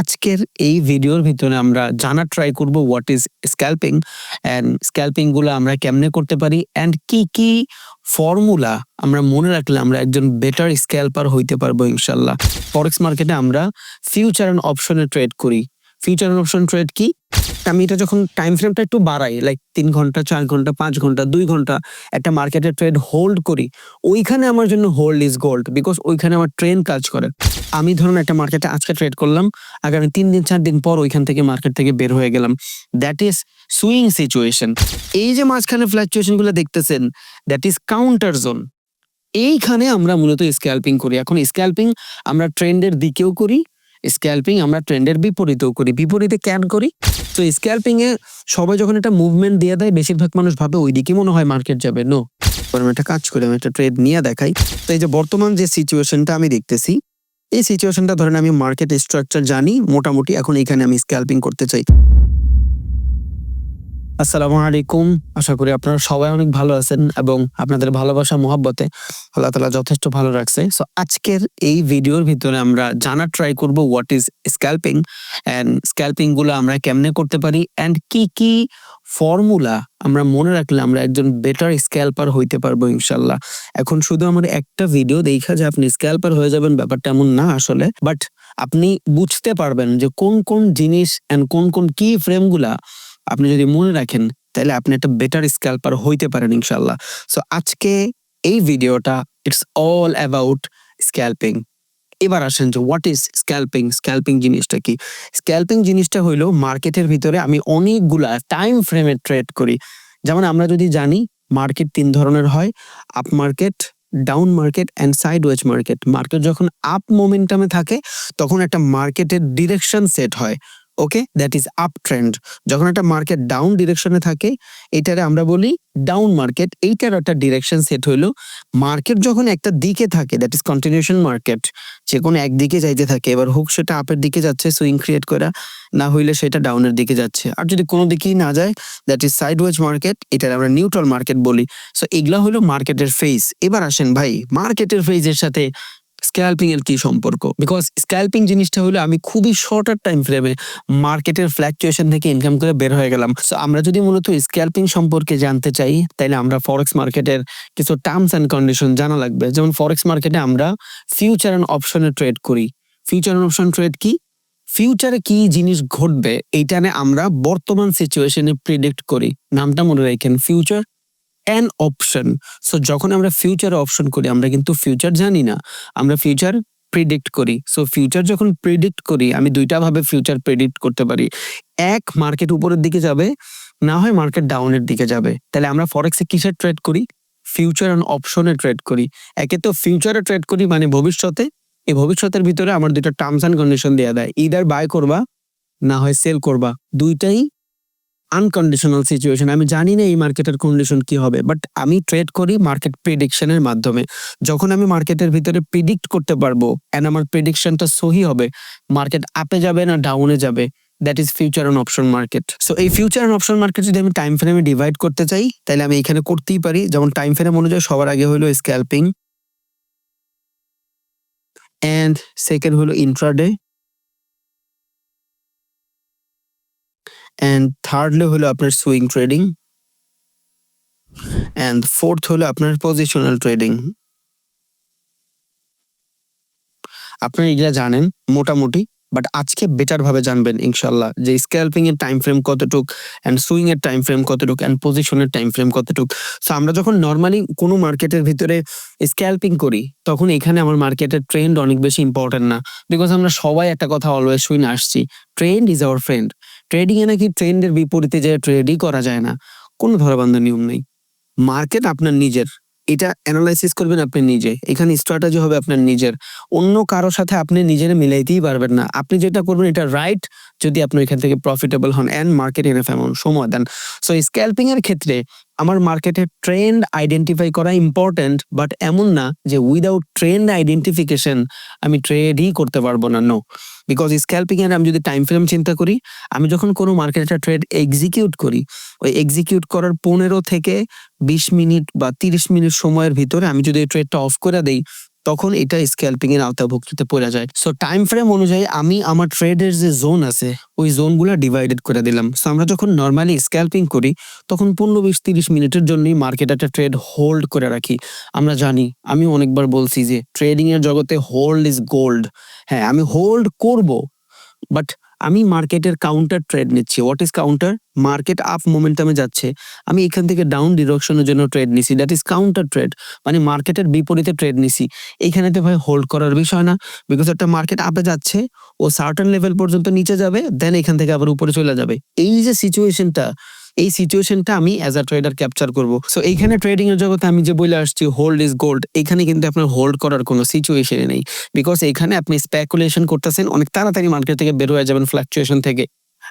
আজকের এই ভিডিওর ভিতরে আমরা জানার ট্রাই করব হোয়াট ইজ স্ক্যাল্পিং অ্যান্ড স্ক্যাল্পিংগুলো আমরা কেমনে করতে পারি অ্যান্ড কি কি ফর্মুলা আমরা মনে রাখলে আমরা একজন বেটার স্ক্যাল্পার হইতে পারব ইনশাল্লাহ। ফরেক্স মার্কেটে আমরা ফিউচার অ্যান্ড অপশনে ট্রেড করি। ফিউচার অ্যান্ড অপশন ট্রেড কি? আমি এটা যখন টাইম ফ্রেমটা একটু বাড়াই লাইক তিন ঘণ্টা, চার ঘণ্টা, পাঁচ ঘণ্টা, দুই ঘণ্টা একটা মার্কেটে ট্রেড হোল্ড করি, ওইখানে আমার জন্য হোল্ড ইজ গোল্ড বিকজ ওইখানে আমার ট্রেন কাজ করে। আমি ধরুন একটা মার্কেটে আজকে ট্রেড করলাম, আগামী তিন দিন, চার দিন পর ওইখান থেকে মার্কেট থেকে বের হয়ে গেলাম। দ্যাট ইজ সুইং সিচুয়েশন এই যে মাঝখানে ফ্লাকচুয়েশনগুলো দেখতেছেন দ্যাট ইজ কাউন্টার জোন এইখানে আমরা মূলত স্ক্যাল্পিং করি। এখন স্ক্যাল্পিং আমরা ট্রেন্ডের দিকেও করি স্ক্যাল্পিং আমরা ট্রেন্ডের বিপরীতেও করি। বিপরীতে ক্যান করি? তো স্ক্যাল্পিং এ সবাই যখন একটা মুভমেন্ট দিয়ে দেয়, বেশিরভাগ মানুষ ভাবে ওই দিকে মনে হয় মার্কেট যাবে। নো আমি একটা কাজ করি, আমি একটা ট্রেড নিয়ে দেখাই। তো এই যে বর্তমান যে সিচুয়েশনটা আমি দেখতেছি, এই সিচুয়েশনটা ধরেন আমি মার্কেট স্ট্রাকচার জানি, মোটামুটি এখন এখানে আমি স্ক্যাল্পিং করতে চাই। আসসালামু আলাইকুম। আশা করি আপনারা সবাই অনেক ভালো আছেন এবং আপনাদের ভালোবাসা, মোহাব্বতে আল্লাহ তালা যথেষ্ট ভালো রাখছে। সো আজকের এই ভিডিওর ভিতরে আমরা জানার ট্রাই করব হোয়াট ইজ স্ক্যাল্পিং অ্যান্ড স্ক্যাল্পিংগুলো আমরা কেমনে করতে পারি অ্যান্ড কি কি ফর্মুলা আমরা মনে রাখলে আমরা একজন বেটার স্ক্যাল্পার হইতে পারব ইনশাল্লাহ এখন শুধু আমার একটা ভিডিও দেখা যে আপনি স্ক্যাল্পার হয়ে যাবেন, ব্যাপারটা এমন না আসলে। বাট আপনি বুঝতে পারবেন যে কোন কোন জিনিস অ্যান্ড কোন কোন কি ফ্রেমগুলা আপনি যদি মনে রাখেন, তাহলে আপনি একটা বেটার স্ক্যাল্পার হইতে পারেন ইনশাল্লাহ সো আজকে এই ভিডিওটা ইটস অল অ্যাবাউট স্ক্যাল্পিং এবার আসেন যে হোয়াট ইজ স্ক্যাল্পিং স্ক্যাল্পিং জিনিসটা কি? স্ক্যাল্পিং জিনিসটা হইল মার্কেটের ভিতরে আমি অনেকগুলা টাইম ফ্রেমে ট্রেড করি। যেমন আমরা যদি জানি মার্কেট তিন ধরনের হয় up market down market and sideways market market যখন আপ মোমেন্টামে থাকে, তখন একটা মার্কেটের ডিরেকশন সেট হয়। Okay that is up trend যখন একটা মার্কেট ডাউন ডিরেকশনে থাকে, এটারে আমরা বলি ডাউন মার্কেট এইটার একটা ডিরেকশন সেট হইল। মার্কেট যখন একটা দিকে থাকে দ্যাট ইজ কন্টিনিউশন মার্কেট যে কোনো একদিকে যাইতে থাকে, এবার হোক সেটা আপের দিকে যাচ্ছে সুইং ক্রিয়েট করা, না হইলে সেটা ডাউনের দিকে যাচ্ছে। আর যদি কোনো দিকেই না যায় that is sideways market এটার আমরা নিউট্রাল মার্কেট বলি। সো এগুলা হলো মার্কেটের ফেজ এবার আসেন ভাই মার্কেটের ফেজের সাথে স্ক্যাল্পিং এর কি সম্পর্ক? বিকজ স্ক্যাল্পিং জিনিসটা হলো আমি খুবই শর্টার টাইম ফ্রেমে মার্কেটের ফ্ল্যাকচুয়েশন থেকে ইনকাম করে বের হয়ে গেলাম। সো আমরা যদি মূলত স্ক্যাল্পিং সম্পর্কে জানতে চাই তাহলে আমরা ফরেক্স মার্কেটের কিছু টার্মস অ্যান্ড কন্ডিশন জানা লাগবে। যেমন ফরেক্স মার্কেটে আমরা ফিউচার অ্যান্ড অপশনে ট্রেড করি। ফিউচার অ্যান্ড অপশন ট্রেড কি? ফিউচারে কি জিনিস ঘটবে, এইটা আমরা বর্তমান সিচুয়েশনে প্রিডিক্ট করি। নামটা মনে রাখেন ফিউচার অ্যান অপশন সো যখন আমরা ফিউচার অপশন করি, আমরা কিন্তু ফিউচার জানি না। আমরা ফিউচার প্রিডিক্ট করি। সো ফিউচার যখন প্রিডিক্ট করি, আমি দুইটা ভাবে ফিউচার প্রিডিক্ট করতে পারি। এক মার্কেট উপরের দিকে যাবে, না হয় মার্কেট ডাউনের দিকে যাবে। তাহলে আমরা ফরেক্সে কিসের ট্রেড করি? ফিউচার অ্যান্ড অপশনে ট্রেড করি। একে তো ফিউচারে ট্রেড করি মানে ভবিষ্যতে। এই ভবিষ্যতের ভিতরে আমার দুইটা টার্মস অ্যান্ড কন্ডিশন দেওয়া দেয়। ইদার বাই করবা, না হয় সেল করবা। দুইটাই আনকন্ডিশনাল সিচুয়েশন আমি জানি না এই মার্কেটের কন্ডিশন কি হবে বাট আমি ট্রেড করি মার্কেট প্রিডিকশনের মাধ্যমে। যখন আমি মার্কেটের ভিতরে প্রিডিক্ট করতে পারব এন্ড আমার প্রিডিকশনটা সহি হবে মার্কেট আপে যাবে না ডাউনে যাবে that is future and option market so এই ফিউচার অ্যান্ড অপশন মার্কেট যদি আমি টাইম ফ্রেমে ডিভাইড করতে চাই, তাহলে আমি এখানে করতেই পারি। যেমন টাইম ফ্রেম অনুযায়ী সবার আগে হলো স্ক্যাল্পিং অ্যান্ড সেকেন্ড হলো ইন্ট্রাডে অ্যান্ড থার্ডলি হলো আপনার সুইং ট্রেডিং অ্যান্ড ফোর্থ হলো আপনার পজিশনাল ট্রেডিং আপনারা এগুলা জানেন মোটামুটি বাট আজকে বেটার ভাবে জানবেন ইনশাল্লাহ যে স্ক্যাল্পিং এর টাইম ফ্রেম কতটুক অ্যান্ড সুইং এর টাইম ফ্রেম কতটুক অ্যান্ড পজিশনের টাইম ফ্রেম কতটুক। সো আমরা যখন নর্মালি কোনো মার্কেটের ভিতরে স্ক্যাল্পিং করি, তখন এখানে আমার মার্কেটের ট্রেন্ড অনেক বেশি ইম্পর্টেন্ট না। বিকজ আমরা সবাই একটা কথা অলওয়েজ শুনে আসছি trend is our friend trading এ নাকি ট্রেন্ডের বিপরীতে যে ট্রেডই করা যায় না, কোনো ধরাবন্ধ নিয়ম নেই। মার্কেট আপনার নিজের, এটা অ্যানালাইসিস করবেন আপনি নিজে। এখানে স্ট্র্যাটেজি হবে আপনার নিজের। অন্য কারোর সাথে আপনি নিজের মিলাইতেই পারবেন না। আপনি যেটা করবেন, এটা রাইট যদি আপনি এখান থেকে প্রফিটেবল হন অ্যান্ড মার্কেট এনে এমন সময় দেন। সো স্ক্যাল্পিং এর ক্ষেত্রে আমার মার্কেটে ট্রেন্ড আইডেন্টিফাই করা ইম্পর্টেন্ট বাট এমন না যে উইদাউট ট্রেন্ড আইডেন্টিফিকেশন আমি ট্রেডই করতে পারব না নো বিকজ স্ক্যাল্পিং এর আমি যদি টাইম ফ্রেম চিন্তা করি, আমি যখন কোনো মার্কেটে ট্রেড এক্সিকিউট করি, ওই এক্সিকিউট করার পনেরো থেকে বিশ মিনিট বা তিরিশ মিনিট সময়ের ভিতরে আমি যদি ট্রেডটা অফ করে দেই তখন এটা স্ক্যাল্পিং এর আওতাভুক্তিতে পড়ে যায়। সো টাইম ফ্রেম অনুযায়ী আমি আমার ট্রেডের যে জোন আছে, ওই জোনগুলো ডিভাইডেড করে দিলাম। সো আমরা যখন নর্মালি স্ক্যাল্পিং করি, তখন পনেরো বিশ তিরিশ মিনিটের জন্যই মার্কেট একটা ট্রেড হোল্ড করে রাখি। আমরা জানি, আমি অনেকবার বলছি যে ট্রেডিং এর জগতে হোল্ড ইজ গোল্ড হ্যাঁ আমি হোল্ড করব বাট আমি মার্কেটের কাউন্টার ট্রেড নিচ্ছি। What is counter market up মোমেন্টামে যাচ্ছে। আমি এখান থেকে ডাউন ডিরেকশনের জন্য ট্রেড নিছি। দ্যাট ইজ কাউন্টার ট্রেড মানে মার্কেটের বিপরীতে ট্রেড নিছি। এখানে তো ভাই হোল্ড করার বিষয় না। বিকজ একটা মার্কেট আপে যাচ্ছে, ও সার্টেন লেভেল পর্যন্ত নিচে যাবে দেন এখান থেকে আবার উপরে চলে যাবে। এই যে সিচুয়েশনটা এই সিচুয়েশনটা আমি অ্যাজ আ ট্রেডার ক্যাপচার করব। সো এইখানে ট্রেডিং এর জগতে আমি যে বলে আসছি হোল্ড ইজ গোল্ড এখানে কিন্তু আপনার হোল্ড করার কোনো সিচুয়েশনই নেই। বিকজ এখানে আপনি স্পেকুলেশন করতেছেন, অনেক তাড়াতাড়ি মার্কেট থেকে বের হয়ে যাবেন ফ্লাকচুয়েশন থেকে।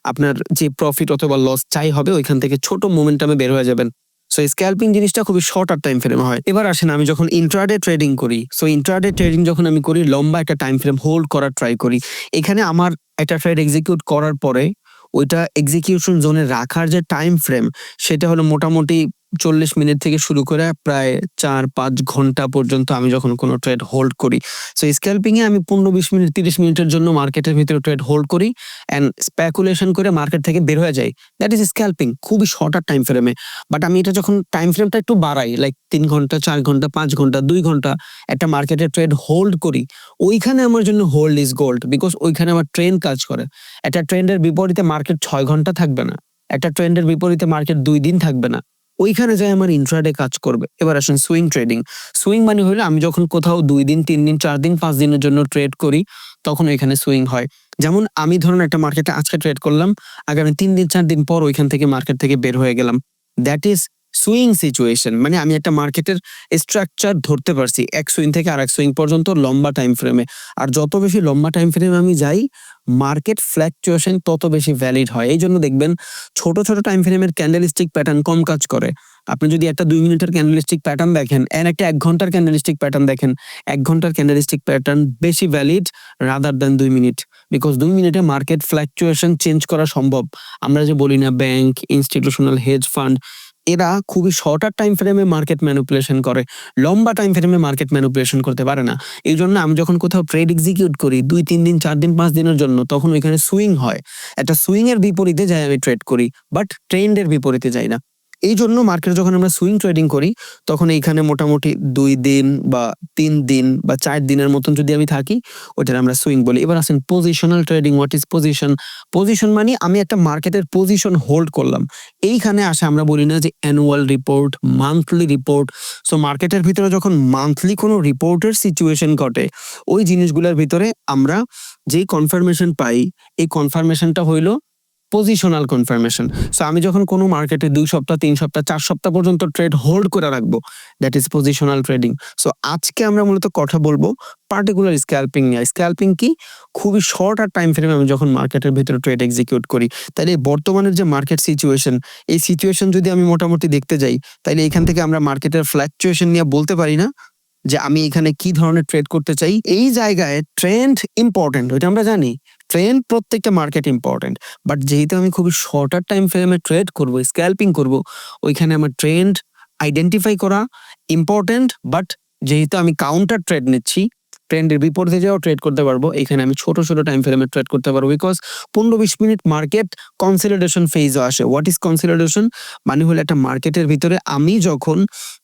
আপনার যে প্রফিট অথবা লস চাই হবে, ওইখান থেকে ছোট মোমেন্টামে বের হয়ে যাবেন। সো স্ক্যাল্পিং জিনিসটা খুবই শর্ট আর টাইম ফ্রেম হয়। এবার আসেন, আমি যখন ইন্ট্রাডে ট্রেডিং করি সো ইন্ট্রাডে ট্রেডিং যখন আমি করি, লম্বা একটা টাইম ফ্রেম হোল্ড করার ট্রাই করি। এখানে আমার একটা ট্রেড এক্সিকিউট করার পরে ওইটা এক্সিকিউশন জোনে রাখার যে টাইম ফ্রেম সেটা হলো মোটামুটি চল্লিশ মিনিট থেকে শুরু করে প্রায় চার, পাঁচ ঘণ্টা পর্যন্ত আমি যখন কোনো ট্রেড হোল্ড করি। সো স্ক্যাল্পিং এ আমি পনেরো, বিশ মিনিট, তিরিশ মিনিটের জন্য মার্কেটের ভিতরে ট্রেড হোল্ড করি অ্যান্ড স্প্যাকুলেশন করে মার্কেট থেকে বের হয়ে যাই। দ্যাট ইজ স্ক্যাল্পিং খুবই শর্টার টাইম ফ্রেমে বাট আমি এটা যখন টাইম ফ্রেমটা একটু বাড়াই লাইক তিন ঘণ্টা, চার ঘণ্টা, পাঁচ ঘণ্টা, দুই ঘণ্টা একটা মার্কেটের ট্রেড হোল্ড করি, ওইখানে আমার জন্য হোল্ড ইজ গোল্ড বিকজ ওইখানে আমার ট্রেন কাজ করে। একটা ট্রেন্ডের বিপরীতে মার্কেট ছয় ঘণ্টা থাকবে না। একটা ট্রেন্ডের বিপরীতে মার্কেট দুই দিন থাকবে না। ওইখানে যাই আমার ইন্ট্রাডে কাজ করবে। এবার আসুন সুইং ট্রেডিং সুইং মানে হলো আমি যখন কোথাও দুই দিন, তিন দিন, চার দিন, পাঁচ দিনের জন্য ট্রেড করি, তখন ওইখানে সুইং হয়। যেমন আমি ধরুন একটা মার্কেটে আজকে ট্রেড করলাম, আগামী তিন দিন, চার দিন পর ওইখান থেকে মার্কেট থেকে বের হয়ে গেলাম। দ্যাট ইজ সুইং সিচুয়েশন মানে আমি একটা মার্কেটের স্ট্রাকচার ধরতে পারছি, এক সুইং থেকে আর এক সুইং পর্যন্ত লম্বা টাইম ফ্রেমে আর যত বেশি লম্বা টাইম ফ্রেমে আমি যাই মার্কেট ফ্ল্যাকচুয়েশন তত বেশি ভ্যালিড হয়। এই জন্য দেখবেন, ছোট ছোট টাইম ফ্রেমের ক্যান্ডেলিস্টিক প্যাটার্ন কম কাজ করে। আপনি যদি একটা দুই মিনিটের ক্যান্ডেলিস্টিক প্যাটার্ন দেখেন এর একটা এক ঘণ্টার ক্যান্ডেলিস্টিক প্যাটার্ন দেখেন, এক ঘণ্টার ক্যান্ডেলিস্টিক প্যাটার্ন বেশি ভ্যালিড রাদার দেন দুই মিনিট। বিকজ দুই মিনিটে মার্কেট ফ্ল্যাকচুয়েশন চেঞ্জ করা সম্ভব। আমরা যে বলি না ব্যাংক ইনস্টিটিউশনাল হেজ ফান্ড এরা খুবই শর্টার টাইম ফ্রেমে মার্কেট ম্যানুপুলেশন করে। লম্বা টাইম ফ্রেমে মার্কেট ম্যানুপুলেশন করতে পারে না। এই জন্য আমি যখন কোথাও ট্রেড এক্সিকিউট করি, দুই, তিন দিন, চার দিন, পাঁচ দিনের জন্য, তখন ওইখানে সুইং হয়। একটা সুইং এর বিপরীতে যাই আমি ট্রেড করি বাট ট্রেন্ডের বিপরীতে যাই না। এই জন্য মার্কেটে যখন আমরা সুইং ট্রেডিং করি, তখন এইখানে মোটামুটি দুই দিন বা তিন দিন বা চার দিনের মতন যদি আমি থাকি, ওইটার আমরা সুইং বলি। এবার আসেন positional trading what is position position মানে আমি একটা মার্কেটের পজিশন হোল্ড করলাম। এইখানে আসে আমরা বলি না যে annual report monthly report so মার্কেটের ভিতরে যখন মান্থলি কোনো রিপোর্টের সিচুয়েশন ঘটে, ওই জিনিসগুলোর ভিতরে আমরা যেই কনফার্মেশন পাই, এই কনফার্মেশনটা হইল পজিশনাল কনফার্মেশন সো আমি যখন কোনো মার্কেটে দুই সপ্তাহ, তিন সপ্তাহ, চার সপ্তাহ পর্যন্ত ট্রেড হোল্ড করে রাখব that is positional trading so আজকে আমরা মূলত কথা বলব পার্টিকুলার স্ক্যাল্পিং নিয়ে। স্ক্যাল্পিং কি? খুবই শর্ট আর টাইম ফ্রেমে আমি যখন মার্কেটের ভিতরে ট্রেড এক্সিকিউট করি তাহলে বর্তমানের যে মার্কেট সিচুয়েশন এই সিচুয়েশন যদি আমি মোটামুটি দেখতে যাই তাহলে এখান থেকে আমরা মার্কেটের ফ্ল্যাকচুয়েশন নিয়ে বলতে পারি না যে আমি এখানে কি ধরনের ট্রেড করতে চাই। এই জায়গায় ট্রেন্ড ইম্পর্টেন্ট ওইটা আমরা জানি। ট্রেন্ড প্রত্যেকটা মার্কেট ইম্পর্টেন্ট বাট যেহেতু আমি খুবই শর্টার টাইম ফ্রেমে ট্রেড করব স্ক্যাল্পিং করব, ওইখানে আমার ট্রেন্ড আইডেন্টিফাই করা ইম্পর্টেন্ট বাট যেহেতু আমি কাউন্টার ট্রেড নিচ্ছি ট্রেন্ডের বিপরীতে যাও ট্রেড করতে পারব। এখানে আমি ছোট ছোট টাইম ফ্রেমে ট্রেড করতে পারব বিকজ পনেরো বিশ মিনিট মার্কেট কনসিলারেশন ফেজও আসে। হোয়াট ইজ কনসিলারেশন মানে হলো একটা মার্কেটের ভিতরে আমি যখন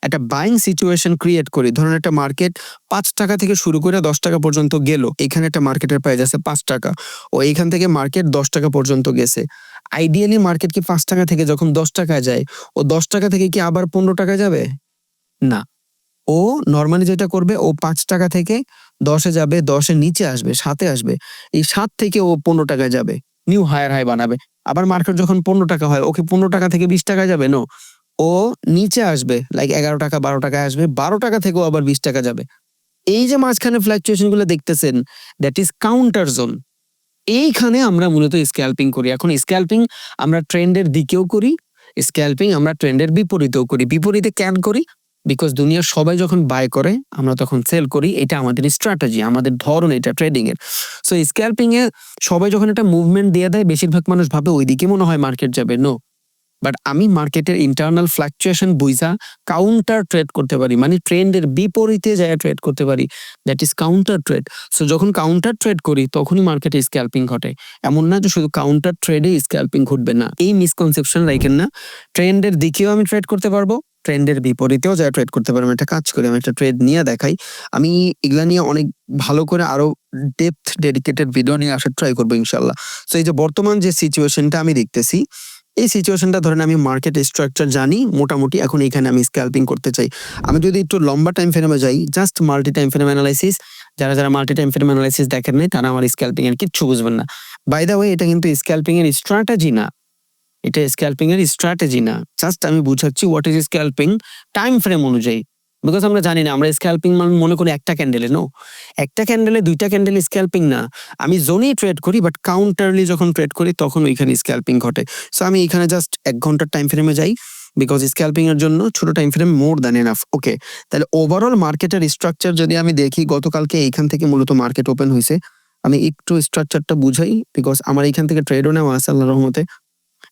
একটা বাইং সিচুয়েশন ক্রিয়েট করি, ধরুন একটা মার্কেট পাঁচ টাকা থেকে শুরু করে দশ টাকা পর্যন্ত গেল, এখানে একটা মার্কেটের প্রাইস আছে পাঁচ টাকা। ও এইখান থেকে মার্কেট দশ টাকা পর্যন্ত গেছে। আইডিয়ালি মার্কেট কি পাঁচ টাকা থেকে যখন দশ টাকায় যায়, ও দশ টাকা থেকে কি আবার পনেরো টাকা যাবে? না। ও নর্মালি যেটা করবে, ও পাঁচ টাকা থেকে দশে যাবে, দশের নিচে আসবে, সাতে আসবে, এই সাত থেকে ও পনেরো টাকায় যাবে। নিউ হায়ার হাই বানাবে। আবার মার্কেট যখন পনেরো টাকা হয়, ওকে পনেরো টাকা থেকে বিশ টাকায় যাবে? নো ও নিচে আসবে লাইক এগারো টাকা, বারো টাকায় আসবে, বারো টাকা থেকেও আবার বিশ টাকা যাবে। এই যে মাঝখানে ফ্ল্যাকচুয়েশনগুলো দেখতেছেন দ্যাট ইজ কাউন্টার জোন এইখানে আমরা মূলত স্ক্যাল্পিং করি। এখন স্ক্যাল্পিং আমরা ট্রেন্ডের দিকেও করি স্ক্যাল্পিং আমরা ট্রেন্ডের বিপরীতেও করি। বিপরীতে ক্যান করি বিকজ দুনিয়ার সবাই যখন বাই করে, আমরা তখন সেল করি, এটা আমাদের স্ট্র্যাটেজি আমাদের ধরন, এটা ট্রেডিং এর। সো স্ক্যাল্পিং এ সবাই যখন একটা মুভমেন্ট দিয়ে দেয়, বেশিরভাগ মানুষ ভাবে, ওইদিকে মনে হয় মার্কেট যাবে। নো বাট আমি মার্কেটের ইন্টারনাল ফ্লাকচুয়েশন বুঝা কাউন্টার ট্রেড করতে পারি। মানে ট্রেন্ডের বিপরীতে যায় ট্রেড করতে পারি। That is counter trade so যখন কাউন্টার ট্রেড করি, তখনই মার্কেটে স্ক্যাল্পিং ঘটে। এমন না যে শুধু কাউন্টার ট্রেডে স্ক্যাল্পিং ঘটবে না। এই মিসকনসেপশন রাখেন না। ট্রেন্ডের দিকেও আমি ট্রেড করতে পারব। ট্রেন্ডের বিপরীতেও যা ট্রেড করতে পারব একটা কাজ করি, আমি একটা ট্রেড নিয়ে দেখাই। আমি এগুলা নিয়ে অনেক ভালো করে আরও ডেপথ ডেডিকেটেড ভিডিও নিয়ে আসার ট্রাই করব, ইনশাল্লাহ। সো এই যে বর্তমান যে সিচুয়েশনটা আমি দেখতেছি, এই সিচুয়েশনটা ধরেন আমি মার্কেট স্ট্রাকচার জানি, মোটামুটি এখন এখানে আমি স্ক্যাল্পিং করতে চাই। আমি যদি একটু লম্বা টাইম ফ্রেমে যাই just multi time frame analysis যারা যারা মাল্টি টাইম ফ্রেম অ্যানালাইসিস দেখেন নাই তারা আমার স্ক্যাল্পিং এর কিচ্ছু বুঝবেন না। বাই দা ওয়ে এটা কিন্তু স্ক্যাল্পিং এর স্ট্র্যাটেজি না। এটা স্ক্যাল্পিং এর স্ট্র্যাটেজি না। জাস্ট আমি বুঝাচ্ছি what is scalping time frame অনুযায়ী। বিকজ আমরা জানি না, আমরা স্ক্যাল্পিং মানে মনে করি একটা ক্যান্ডেলে নো একটা ক্যান্ডেলে দুইটা ক্যান্ডেল স্ক্যাল্পিং না। আমি জোনেই ট্রেড করি বাট কাউন্টারলি যখন ট্রেড করি, তখন ওইখানে স্ক্যাল্পিং ঘটে। সো আমি এখানে জাস্ট এক ঘণ্টার টাইম ফ্রেমে যাই বিকজ স্ক্যাল্পিং এর জন্য ছোট time frame more than enough okay তাহলে ওভারঅল মার্কেটের স্ট্রাকচার যদি আমি দেখি, গতকালকে এইখান থেকে মূলত মার্কেট ওপেন হয়েছে আমি একটু স্ট্রাকচারটা বুঝাই বিকজ আমার এইখান থেকে ট্রেডও নেওয়া আছে আল্লাহ রহমতে।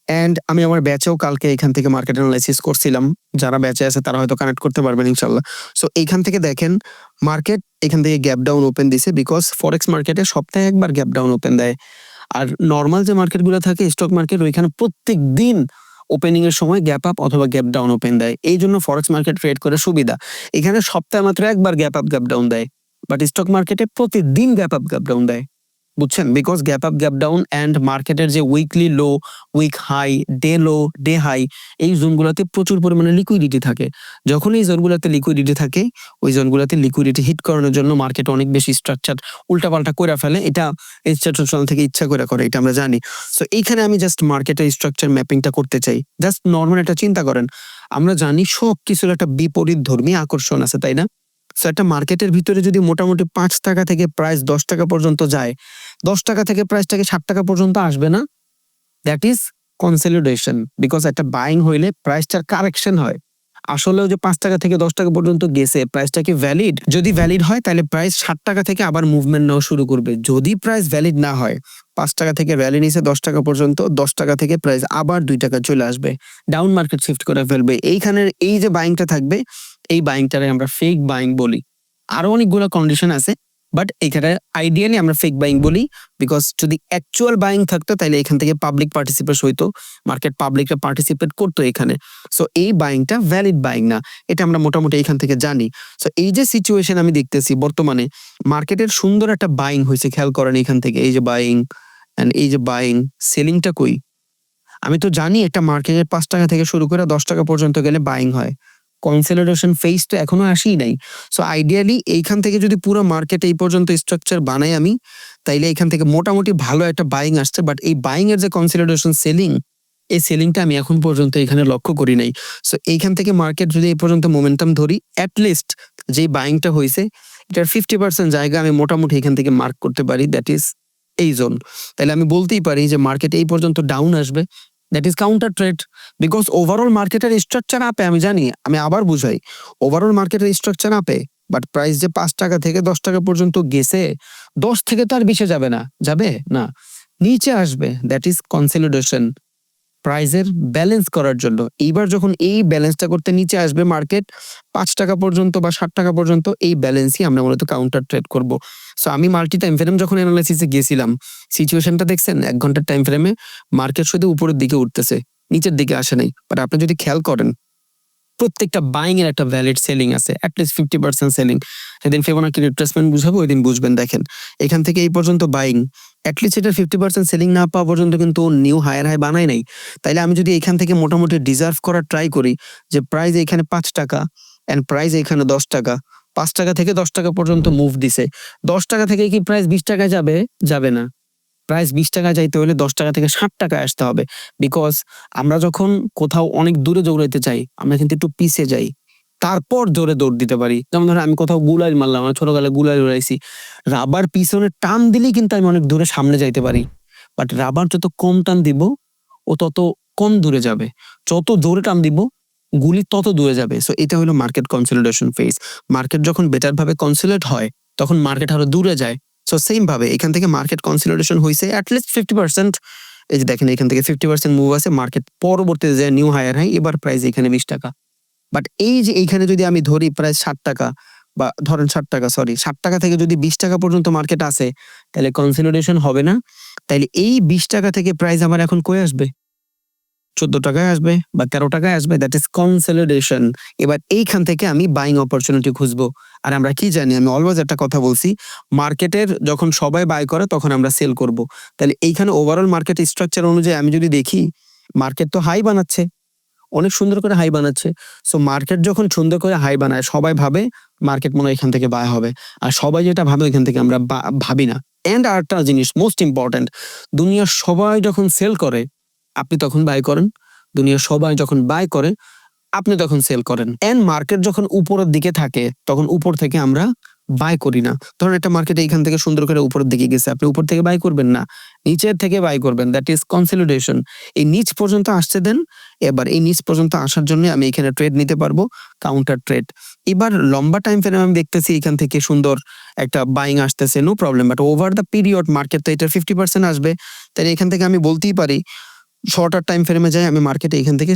অ্যান্ড আমি আমার ব্যাচেও কালকে এখান থেকে মার্কেট অ্যানালাইসিস করছিলাম। যারা ব্যাচে আছে তারা হয়তো কানেক্ট করতে পারবেন ইনশাল্লাহ সো এইখান থেকে দেখেন মার্কেট এখান থেকে গ্যাপ ডাউন ওপেন দিছে বিকজ ফরেক্স মার্কেটে সপ্তাহে একবার গ্যাপ ডাউন ওপেন দেয়। আর নর্মাল যে মার্কেটগুলো থাকে স্টক মার্কেট ওইখানে প্রত্যেক দিন ওপেনিং এর সময় গ্যাপ আপ অথবা গ্যাপ ডাউন ওপেন দেয়। এই জন্য ফরেক্স মার্কেট ট্রেড করে সুবিধা। এখানে সপ্তাহে মাত্র একবার গ্যাপ আপ গ্যাপ ডাউন দেয়। বাট স্টক মার্কেটে প্রতিদিন গ্যাপ আপ গ্যাপ ডাউন দেয়। বুঝছেন? Because gap up gap down and মার্কেটের যে weekly low week high day low day high এই জোনগুলোতে প্রচুর পরিমাণে লিকুইডিটি থাকে। যখন এই জোনগুলোতে লিকুইডিটি থাকে, ওই জোনগুলোতে লিকুইডিটি হিট করানোর জন্য মার্কেট অনেক বেশি স্ট্রাকচার উল্টাপাল্টা করে ফেলে। এটা ইনস্টিটিউশনাল থেকে ইচ্ছা করে করে, এটা আমরা জানি। সো এইখানে আমি জাস্ট মার্কেটের স্ট্রাকচার ম্যাপিংটা করতে চাই। জাস্ট নর্মাল একটা চিন্তা করেন। আমরা জানি সব কিছুর একটা বিপরীত ধর্মী আকর্ষণ আছে, তাই না? সো একটা মার্কেটের ভিতরে যদি মোটামুটি পাঁচ টাকা থেকে প্রাইস দশ টাকা পর্যন্ত যায়, দশ টাকা থেকে প্রাইসটাকে ষাট টাকা পর্যন্ত আসবে না? দ্যাট ইজ কনসলিডেশন বিকজ একটা বাইং হইলে প্রাইসটার কারেকশন হয়। আসলেও যে পাঁচ টাকা থেকে দশ টাকা পর্যন্ত গেছে প্রাইসটা কি ভ্যালিড যদি ভ্যালিড হয়, তাহলে প্রাইস ষাট টাকা থেকে আবার মুভমেন্ট নেওয়া শুরু করবে। যদি প্রাইস ভ্যালিড না হয়, পাঁচ টাকা থেকে র্যালি নিচে দশ টাকা পর্যন্ত, দশ টাকা থেকে প্রাইস আবার দুই টাকা চলে আসবে। ডাউন মার্কেট শিফট করে ফেলবে। এইখানের এই যে বাইংটা থাকবে এই বাইংটারে আমরা ফেক বাইং বলি। আরও অনেকগুলো কন্ডিশন আছে বাট এখানে আইডিয়ালি আমরা ফেক বাইং বলি বিকজ যদি অ্যাকচুয়াল বাইং থাকতো তাহলে এখান থেকে পাবলিক পার্টিসিপেট হইতো মার্কেট পাবলিকরা পার্টিসিপেট করতো এখানে। সো এই বাইংটা ভ্যালিড বাইং না, এটা আমরা মোটামুটি এখান থেকে জানি। সো এই যে সিচুয়েশন আমি দেখতেছি বর্তমানে মার্কেটের সুন্দর একটা বাইং হয়েছে, খেয়াল করেন এখান থেকে, এই যে বাইং এন্ড এই যে বাইং সেলিংটা কই? আমি তো জানি একটা মার্কেটের পাঁচ টাকা থেকে শুরু করে দশ টাকা পর্যন্ত গেলে বাইং হয়। কনসলিডেশন ফেজ তো এখনও আসেই নাই। সো আইডিয়ালি এইখান থেকে যদি পুরো মার্কেট এই পর্যন্ত স্ট্রাকচার বানাই আমি, তাইলে এখান থেকে মোটামুটি ভালো একটা বাইং আসছে। বাট এই বাইং এর যে কনসলিডেশন সেলিং এই সেলিংটা আমি এখন পর্যন্ত এখানে লক্ষ্য করি নাই। সো এইখান থেকে মার্কেট যদি এই পর্যন্ত মোমেন্টাম ধরি অ্যাটলিস্ট যে বাইংটা হয়েছে এটার ফিফটি পার্সেন্ট জায়গা আমি মোটামুটি এখান থেকে মার্ক করতে পারি। দ্যাট ইজ এই জোন তাহলে আমি বলতেই পারি যে মার্কেট এই পর্যন্ত ডাউন আসবে। That is counter trade because overall মার্কেটের স্ট্রাকচার আপে আমি জানি, আমি আবার বুঝাই ওভারঅল মার্কেটের স্ট্রাকচার আপে বাট প্রাইস যে পাঁচ টাকা থেকে দশ টাকা পর্যন্ত গেছে, দশ থেকে তো আর বিশে যাবে না যাবে? না। নিচে আসবে দ্যাট ইজ কনসলিডেশন প্রাইজের ব্যালেন্স করার জন্য। এইবার যখন এই ব্যালেন্সটা করতে নিচে আসবে মার্কেট পাঁচ টাকা পর্যন্ত বা ষাট টাকা পর্যন্ত এই ব্যালেন্সই আমরা মূলত কাউন্টার ট্রেড করব। সো আমি মাল্টি টাইম ফ্রেম যখন অ্যানালাইসিসে গিয়েছিলাম সিচুয়েশনটা দেখছেন, এক ঘণ্টার টাইম ফ্রেমে মার্কেট শুধু উপরের দিকে উঠতেছে, নিচের দিকে আসে নাই। বাট আপনি যদি খেয়াল করেন প্রত্যেকটা বাইং এর একটা ভ্যালিড সেলিং আছে at least fifty percent selling সেদিন ফেবোনাকি রিট্রেসমেন্ট বুঝাবো ওই দিন বুঝবেন, দেখেন। এখান থেকে এই পর্যন্ত বাইং অ্যাটলিস্ট এটা ফিফটি পার্সেন্ট সেলিং না পাওয়া পর্যন্ত কিন্তু নিউ হায়ার হাই বানাই নাই। তাইলে আমি যদি এখান থেকে মোটামুটি ডিজার্ভ করার ট্রাই করি, যে প্রাইস এখানে পাঁচ টাকা অ্যান্ড প্রাইস এখানে দশ টাকা, পাঁচ টাকা থেকে দশ টাকা পর্যন্ত মুভ দিছে। দশ টাকা থেকে কি প্রাইস বিশ টাকায় যাবে? যাবে না। প্রাইস বিশ টাকা যাইতে হলে দশ টাকা থেকে ষাট টাকায় আসতে হবে। বিকজ আমরা যখন কোথাও অনেক দূরে দৌড়াইতে চাই, আমরা কিন্তু একটু পিছে যাই। তারপর জোরে দৌড় দিতে পারি। যেমন ধরো আমি কোথাও গুলাই মারলাম, আমার ছোটবেলায় গুলাই উড়াইছি। রাবার পিছনে টান দিলেই কিন্তু আমি অনেক দূরে সামনে যাইতে পারি। বাট রাবার যত কম টান দিব, ও তত কম দূরে যাবে। যত জোরে টান দিব, গুলি তত দূরে যাবে। সো এটা হলো মার্কেট কনসলিডেশন ফেজ মার্কেট যখন বেটার ভাবে কনসিলেট হয়, তখন মার্কেট আরও দূরে যায়। সো সেম ভাবে, এখান থেকে মার্কেট কনসলিডেশন হয়েছে অ্যাটলিস্ট ফিফটি পার্সেন্ট এই যে দেখেন, এখান থেকে ফিফটি পার্সেন্ট মুভ আছে মার্কেট পরবর্তীতে যে নিউ হায়ার হয় এবার প্রাইস এখানে বিশ টাকা। বাট এই যে এইখানে যদি আমি ধরি প্রায় ষাট টাকা, বা ধরেন ষাট টাকা সরি ষাট টাকা থেকে যদি বিশ টাকা পর্যন্ত মার্কেট আসে তাহলে কনসলিডেশন হবে না। তাইলে এই বিশ টাকা থেকে প্রাইস আমার এখন কই আসবে? চোদ্দ টাকায় আসবে, বা তেরো টাকায় আসবে দ্যাট ইজ কনসলিডেশন এবার এইখান থেকে আমি বাইং অপরচুনিটি খুঁজবো। আর আমরা কি জানি, আমি অলওয়েজ একটা কথা বলছি, মার্কেটের যখন সবাই বাই করে তখন আমরা সেল করব। তাহলে এইখানে ওভারঅল মার্কেট স্ট্রাকচার অনুযায়ী আমি যদি দেখি মার্কেট তো হাই বানাচ্ছে, অনেক সুন্দর করে হাই বানাচ্ছে। সো মার্কেট যখন সুন্দর করে হাই বানায়, সবাই ভাবে মার্কেট মনে এখান থেকে বাই হবে। আর সবাই যেটা ভাবে এখান থেকে আমরা ভাবি না। এন্ড আরেকটা জিনিস মোস্ট ইম্পর্ট্যান্ট দুনিয়ার সবাই যখন সেল করে, আপনি তখন বাই করেন। দুনিয়ার সবাই যখন বাই করে আপনি তখন সেল করেন। এন্ড মার্কেট যখন উপরের দিকে থাকে, তখন উপর থেকে আমরা বাই করি না। ধরুন একটা মার্কেট এইখান থেকে সুন্দর করে উপরের দিকে গেছে, আপনি উপর থেকে বাই করবেন না। নিচের থেকে বাই করবেন দ্যাট ইজ কনসলিডেশন এই নিচ পর্যন্ত আসতে দেন এবার এই নিচ পর্যন্ত আসার জন্য আমি এখানে ট্রেড নিতে পারব কাউন্টার ট্রেড এবার লম্বা টাইম ফ্রেমে আমি দেখতেছি এখান থেকে সুন্দর একটা বাইং আসতেছে no problem but over the period market তো এটার ফিফটি পার্সেন্ট আসবে। তাই এখান থেকে আমি বলতেই পারি শর্টার টাইম ফ্রেমে যাই, আমি মার্কেটে এখান থেকে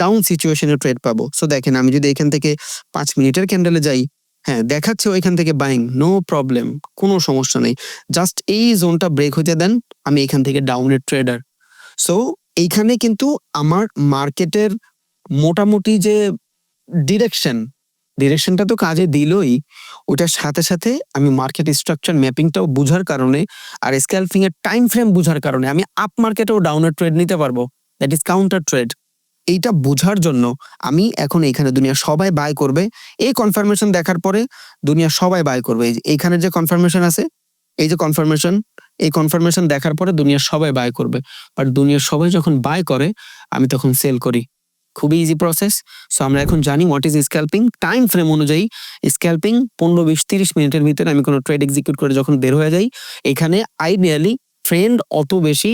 ডাউন সিচুয়েশনে ট্রেড পাবো। সো দেখেন, আমি যদি এখান থেকে পাঁচ মিনিটের ক্যান্ডেলে যাই হ্যাঁ দেখাচ্ছে ওইখান থেকে বাইং নো প্রবলেম কোনো সমস্যা নেই। জাস্ট এই জোনটা ব্রেক হতে দেন, আমি এখান থেকে ডাউনের ট্রেডার সো এইখানে কিন্তু আমার মার্কেটের মোটামুটি যে ডিরেকশন ডিরেকশনটা তো কাজে দিলই। ওটার সাথে সাথে আমি মার্কেট স্ট্রাকচার ম্যাপিংটাও বুঝার কারণে আর স্ক্যালপিং এর টাইম ফ্রেম বুঝার কারণে আমি আপ মার্কেটেও ডাউনের ট্রেড নিতে পারব। দ্যাট ইজ কাউন্টার ট্রেড এইটা বোঝার জন্য আমি এখন এইখানে দুনিয়া সবাই বাই করবে। এই কনফার্মেশন দেখার পরে দুনিয়া সবাই বাই করবে। এইখানে যে কনফার্মেশন আছে, এই যে কনফার্মেশন এই কনফার্মেশন দেখার পরে দুনিয়ার সবাই বাই করবে। বাট দুনিয়ার সবাই যখন বাই করে, আমি তখন সেল করি। খুবই ইজি প্রসেস সো আমরা এখন জানি what is scalping time frame অনুযায়ী স্ক্যাল্পিং পনেরো, বিশ, তিরিশ মিনিটের ভিতরে আমি কোনো ট্রেড এক্সিকিউট করে যখন বের হয়ে যাই, এখানে আইডিয়ালি ট্রেন্ড অত বেশি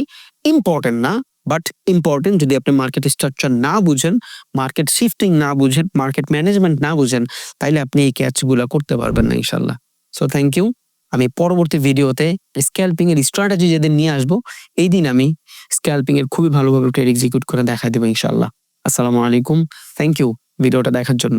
ইম্পর্টেন্ট না বাট ইম্পর্টেন্ট যদি আপনি মার্কেট স্ট্রাকচার না বুঝেন মার্কেট শিফটিং না বুঝেন মার্কেট ম্যানেজমেন্ট না বুঝেন, তাইলে আপনি এই ক্যাচগুলো করতে পারবেন না ইনশাল্লাহ সো থ্যাংক ইউ আমি পরবর্তী ভিডিওতে স্ক্যাল্পিং এর স্ট্র্যাটেজি যেদিন নিয়ে আসব এই দিন আমি স্ক্যাল্পিং এর খুবই ভালোভাবে ট্রেড এক্সিকিউট করে দেখা দেবো ইনশাল্লাহ আসসালামু আলাইকুম। থ্যাংক ইউ ভিডিওটা দেখার জন্য।